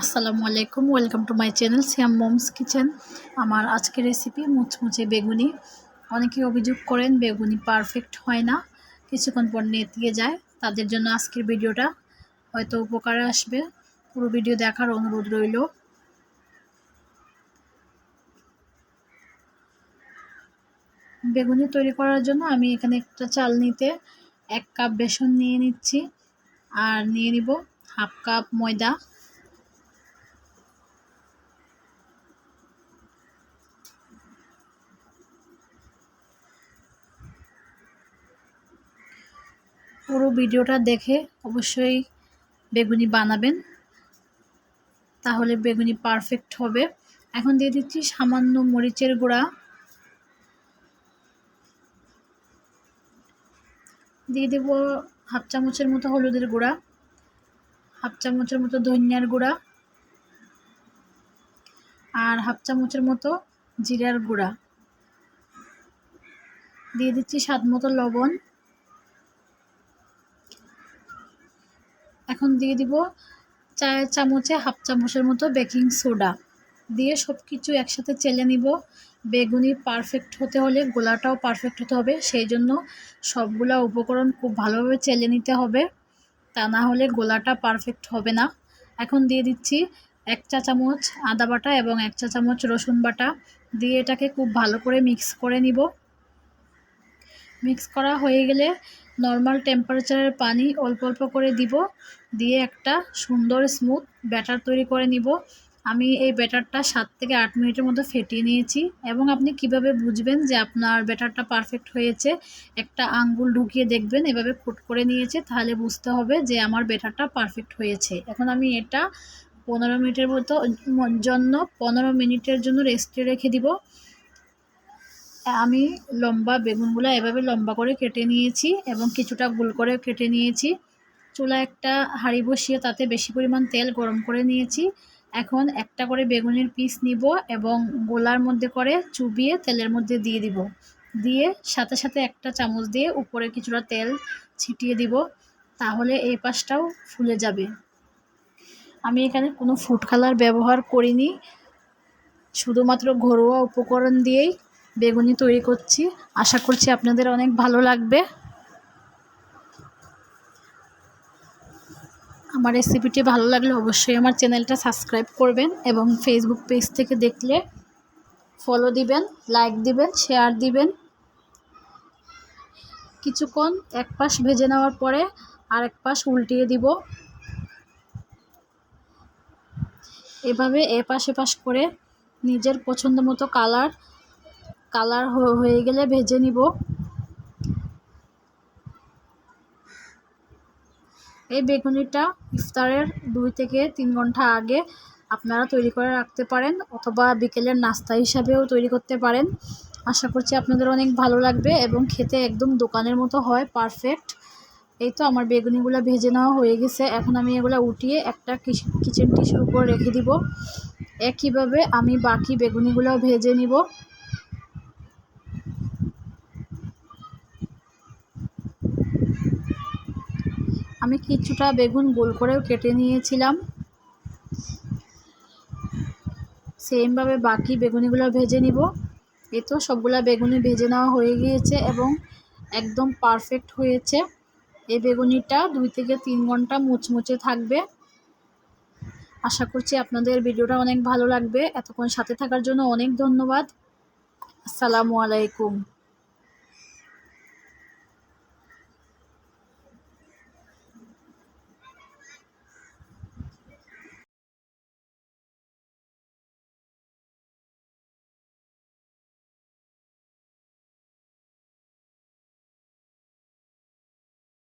আসসালামু আলাইকুম welcome to my channel Shyam moms kitchen আমার আজকের রেসিপি মুচমুচে বেগুনি। অনেকে অভিযোগ করেন বেগুনি পারফেক্ট হয় না, কিছুক্ষণ পর নেতিয়ে যায়। তাদের জন্য আজকের ভিডিওটা হয়তো উপকারে আসবে। পুরো ভিডিও দেখার অনুরোধ রইল। বেগুনি তৈরি করার জন্য আমি এখানে একটা চাল নিতে এক কাপ বেসন নিয়ে নিচ্ছি। আর নিয়ে নিব হাফ কাপ ময়দা। পুরো ভিডিওটা দেখে অবশ্যই বেগুনি বানাবেন। তাহলে বেগুনি পারফেক্ট হবে। এখন দিয়ে দিচ্ছি সামান্য মরিচের গুঁড়া। দিয়ে দেব হাফ চামচের মতো হলুদের গুঁড়া, হাফ চামচের মতো ধনিয়ার গুঁড়া আর হাফ চামচের মতো জিরার গুঁড়া। দিয়ে দিচ্ছি স্বাদ মতো লবণ এখন দিয়ে দিব চায়ের চামচে হাফ চামচের মতো বেকিং সোডা। দিয়ে সব কিছু একসাথে চেলে নিব। বেগুনি পারফেক্ট হতে হলে, গোলাটাও পারফেক্ট হতে হবে। সেই জন্য সবগুলা উপকরণ খুব ভালোভাবে চেলে নিতে হবে। তা না হলে গোলাটা পারফেক্ট হবে না। এখন দিয়ে দিচ্ছি এক চা চামচ আদা বাটা এবং এক চা চামচ রসুন বাটা। দিয়ে এটাকে খুব ভালো করে মিক্স করে নিব। মিক্স করা হয়ে গেলে নর্মাল টেম্পারেচারের পানি অল্প অল্প করে দিব, দিয়ে একটা সুন্দর স্মুথ ব্যাটার তৈরি করে নিব। আমি এই ব্যাটারটা সাত থেকে আট মিনিটের মতো ফেটিয়ে নিয়েছি এবং আপনি কীভাবে বুঝবেন যে আপনার ব্যাটারটা পারফেক্ট হয়েছে? একটা আঙ্গুল ঢুকিয়ে দেখবেন, এভাবে ফুট করে নিয়েছে, তাহলে বুঝতে হবে যে আমার ব্যাটারটা পারফেক্ট হয়েছে। এখন আমি এটা পনেরো মিনিটের মতো, জন্য পনেরো মিনিটের জন্য রেস্টে রেখে দিব। আমি লম্বা বেগুনগুলো এভাবে লম্বা করে কেটে নিয়েছি এবং কিছুটা গোল করে কেটে নিয়েছি। চুলা একটা হাঁড়ি বসিয়ে তাতে বেশি পরিমাণ তেল গরম করে নিয়েছি। এখন একটা করে বেগুনের পিস নিব এবং গোলার মধ্যে করে চুবিয়ে তেলের মধ্যে দিয়ে দিব। দিয়ে সাথে সাথে একটা চামচ দিয়ে উপরে কিছুটা তেল ছিটিয়ে দিব, তাহলে এই পাশটাও ফুলে যাবে। আমি এখানে কোনো ফুড কালার ব্যবহার করিনি, শুধুমাত্র ঘরোয়া উপকরণ দিয়েই বেগুনি তৈরি করছি। আশা করছি আপনাদের অনেক ভালো লাগবে। আমার রেসিপিটি ভালো লাগলে অবশ্যই আমার চ্যানেলটা সাবস্ক্রাইব করবেন এবং ফেসবুক পেজ থেকে দেখলে ফলো দিবেন লাইক দিবেন শেয়ার দিবেন। কিছুক্ষণ এক পাশ ভেজে নেওয়ার পরে আর এক পাশ উল্টিয়ে দিব। এভাবে এ পাশ এপাশ করে নিজের পছন্দ মতো কালার কালার হয়ে গেলে ভেজে নিব। এই বেগুনিটা ইফতারের দুই থেকে তিন ঘণ্টা আগে আপনারা তৈরি করে রাখতে পারেন অথবা বিকেলের নাস্তা হিসাবেও তৈরি করতে পারেন। আশা করছি আপনাদের অনেক ভালো লাগবে এবং খেতে একদম দোকানের মতো হয়, পারফেক্ট। এই তো আমার বেগুনিগুলো ভেজে নেওয়া হয়ে গেছে। এখন আমি এগুলো উঠিয়ে একটা কিচেন টিস্যুর উপর রেখে দিব। একইভাবে আমি বাকি বেগুনিগুলো ভেজে নিব। আমি কিছুটা বেগুন গোল করেও কেটে নিয়েছিলাম। সেমভাবে বাকি বেগুনিগুলো ভেজে নিব। এই তো সবগুলা বেগুনি ভেজে নেওয়া হয়ে গিয়েছে এবং একদম পারফেক্ট হয়েছে। এই বেগুনিটা দুই থেকে তিন ঘণ্টা মুচমুচে থাকবে। আশা করছি আপনাদের ভিডিওটা অনেক ভালো লাগবে। এতক্ষণ সাথে থাকার জন্য অনেক ধন্যবাদ। আসসালামু আলাইকুম।